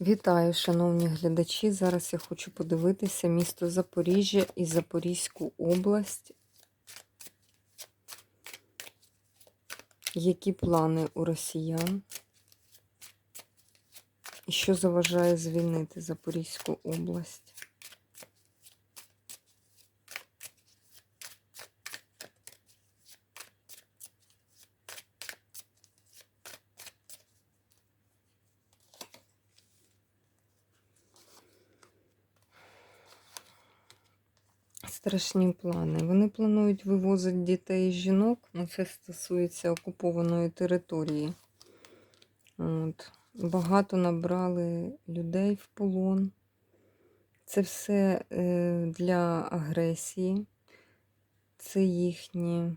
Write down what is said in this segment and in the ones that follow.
Вітаю, шановні глядачі. Зараз я хочу подивитися місто Запоріжжя і Запорізьку область. Які плани у росіян? І що заважає звільнити Запорізьку область? Страшні плани. Вони планують вивозити дітей і жінок, ну це стосується окупованої території. От. Багато набрали людей в полон. Це все е, для агресії. Це їхні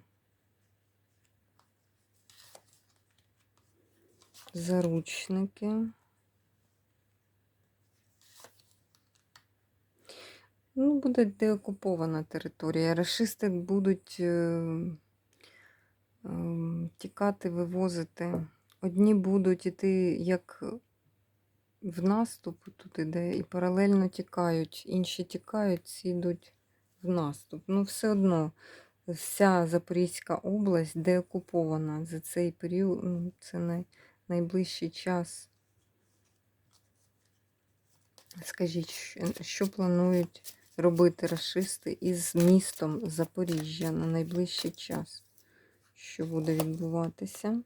заручники. Ну, буде деокупована територія. Рашисти будуть е, е, тікати, вивозити. Одні будуть іти як в наступ, тут іде, і паралельно тікають. Інші тікають, ці йдуть в наступ. Ну, все одно вся Запорізька область деокупована за цей період. Ну, це най, найближчий час. Скажіть, що, що планують робити расисти із містом Запоріжжя на найближчий час? Що буде відбуватися?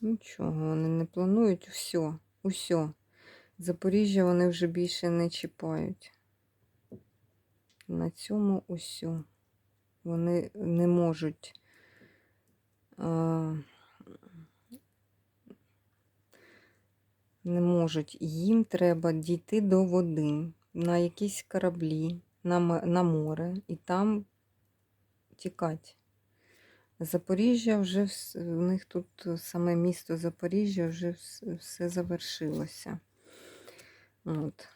Нічого, вони не планують все, усе. Запоріжжя вони вже більше не чіпають. На цьому усе. Вони не можуть. А, не можуть. Їм треба дійти до води на якісь кораблі, на, на море і там тікати. Запоріжжя вже в них тут саме місто Запоріжжя вже все завершилося. От.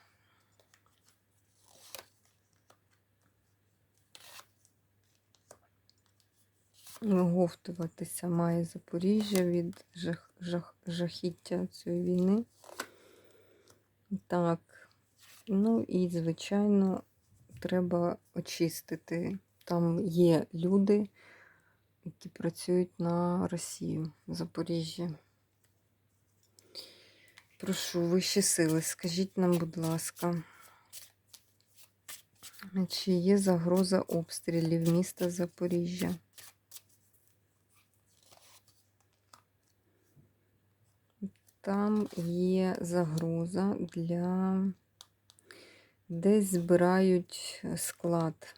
Виговтуватися має Запоріжжя від жах, жах, жахіття цієї війни. Так, ну і, звичайно, треба очистити. Там є люди, які працюють на Росію в Запоріжжі. Прошу вищі сили, скажіть нам, будь ласка, чи є загроза обстрілів міста Запоріжжя? Там є загроза для десь збирають склад.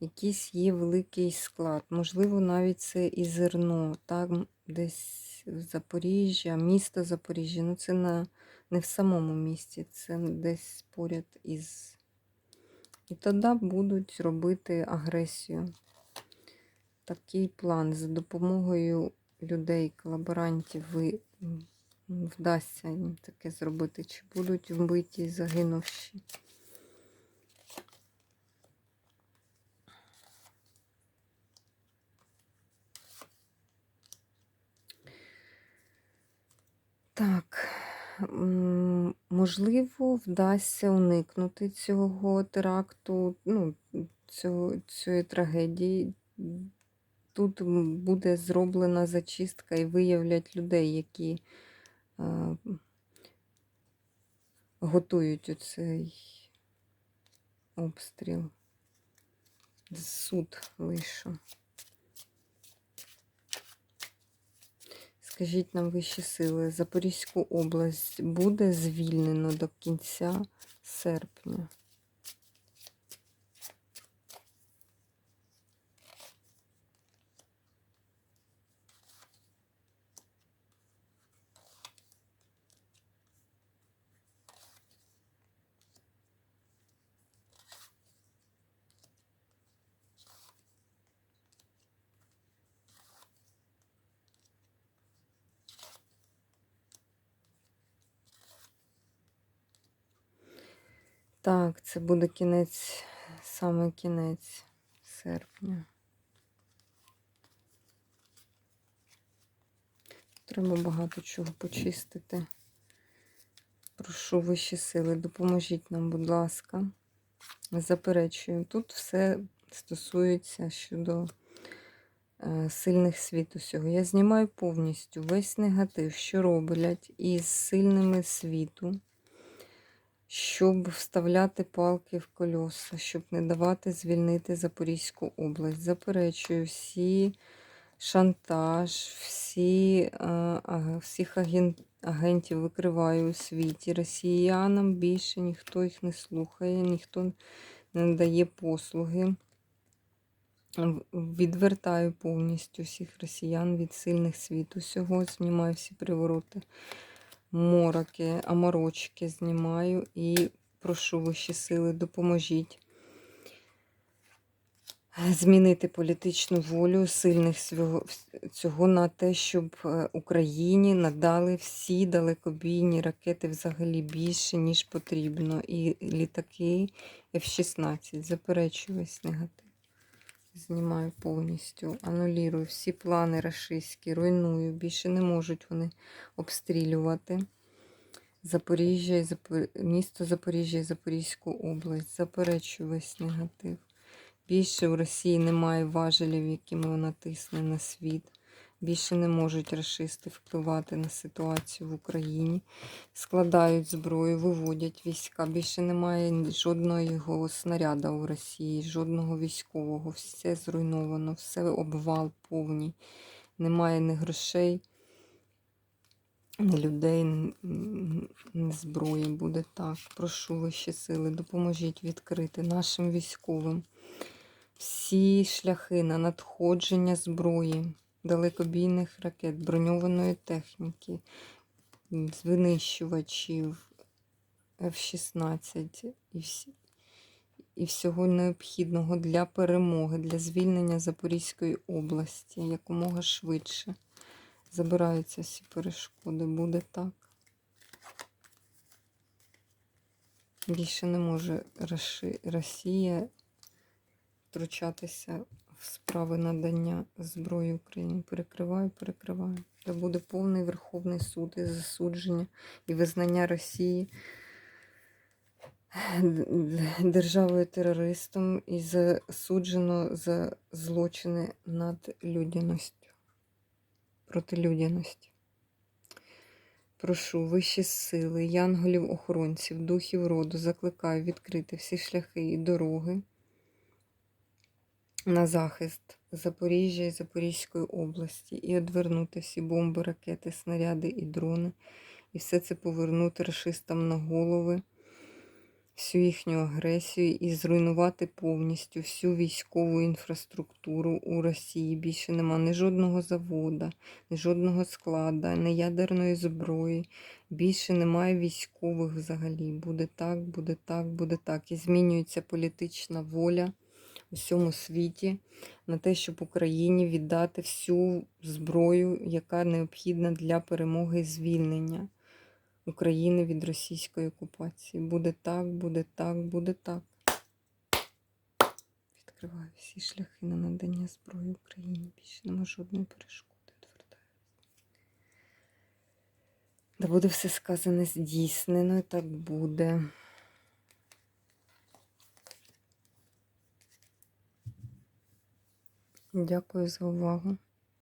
Якийсь є великий склад. Можливо, навіть це і зерно. Там десь Запоріжжя, місто Запоріжжя. Ну, це на, не в самому місті, це десь поряд із. І тоді будуть робити агресію. Такий план за допомогою людей, колаборантів, ви вдасться їм таке зробити, чи будуть вбиті загинувші. Так, можливо, вдасться уникнути цього теракту, ну, цього, цієї трагедії. Тут буде зроблена зачистка і виявлять людей, які готують оцей обстріл. Суд вийшов. Скажіть нам вищі сили, Запорізьку область буде звільнено до кінця серпня? Так, це буде кінець, саме кінець серпня. треба багато чого почистити. Прошу вищі сили, допоможіть нам, будь ласка. Заперечую. Тут все стосується щодо е, сильних світ усього. Я знімаю повністю весь негатив, що роблять із сильними світу, щоб вставляти палки в кольоса, щоб не давати звільнити Запорізьку область. Заперечую всі шантаж, всі, е, всіх агент, агентів викриваю у світі. Росіянам більше ніхто їх не слухає, ніхто не надає послуги. Відвертаю повністю всіх росіян від сильних світу. Всього знімаю всі привороти, мороки, аморочки знімаю і прошу вищі сили, допоможіть змінити політичну волю сильних цього на те, щоб е, Україні надали всі далекобійні ракети взагалі більше, ніж потрібно. І літаки F-16. Заперечую весь негатив. Знімаю повністю, анулірую всі плани рашистські, руйную. Більше не можуть вони обстрілювати Запоріжжя і Запор... місто Запоріжжя і Запорізьку область. Заперечую весь негатив. Більше в Росії немає важелів, якими вона тисне на світ. Більше не можуть рашисти впливати на ситуацію в Україні. Складають зброю, виводять війська. Більше немає жодного його снаряда у Росії, жодного військового. Все зруйновано, все обвал повний. Немає ні грошей, ні людей, ні зброї. Буде так. Прошу вищі сили, допоможіть відкрити нашим військовим всі шляхи на надходження зброї, далекобійних ракет, броньованої техніки, з винищувачів F-16 і, всі, і всього необхідного для перемоги, для звільнення Запорізької області якомога швидше. Забираються всі перешкоди. Буде так. Більше не може Росія втручатися справи надання зброї Україні. Перекриваю, перекриваю. Де буде повний Верховний суд і засудження і визнання Росії державою терористом і засуджено за злочини над людяністю, проти людяності. Прошу вищі сили, янголів-охоронців, духів роду, закликаю відкрити всі шляхи і дороги на захист Запоріжжя і Запорізької області і одвернути всі бомби, ракети, снаряди і дрони, і все це повернути рашистам на голови, всю їхню агресію і зруйнувати повністю всю військову інфраструктуру у Росії. Більше нема ні жодного завода, ні жодного склада, ні ядерної зброї. Більше немає військових взагалі. Буде так, буде так, буде так. І змінюється політична воля всьому світі на те, щоб Україні віддати всю зброю, яка необхідна для перемоги і звільнення України від російської окупації. Буде так, буде так, буде так. Відкриваю всі шляхи на надання зброї Україні. Більше нема жодної перешкоди. Да буде все сказане здійснено, і так буде. Дякую за увагу.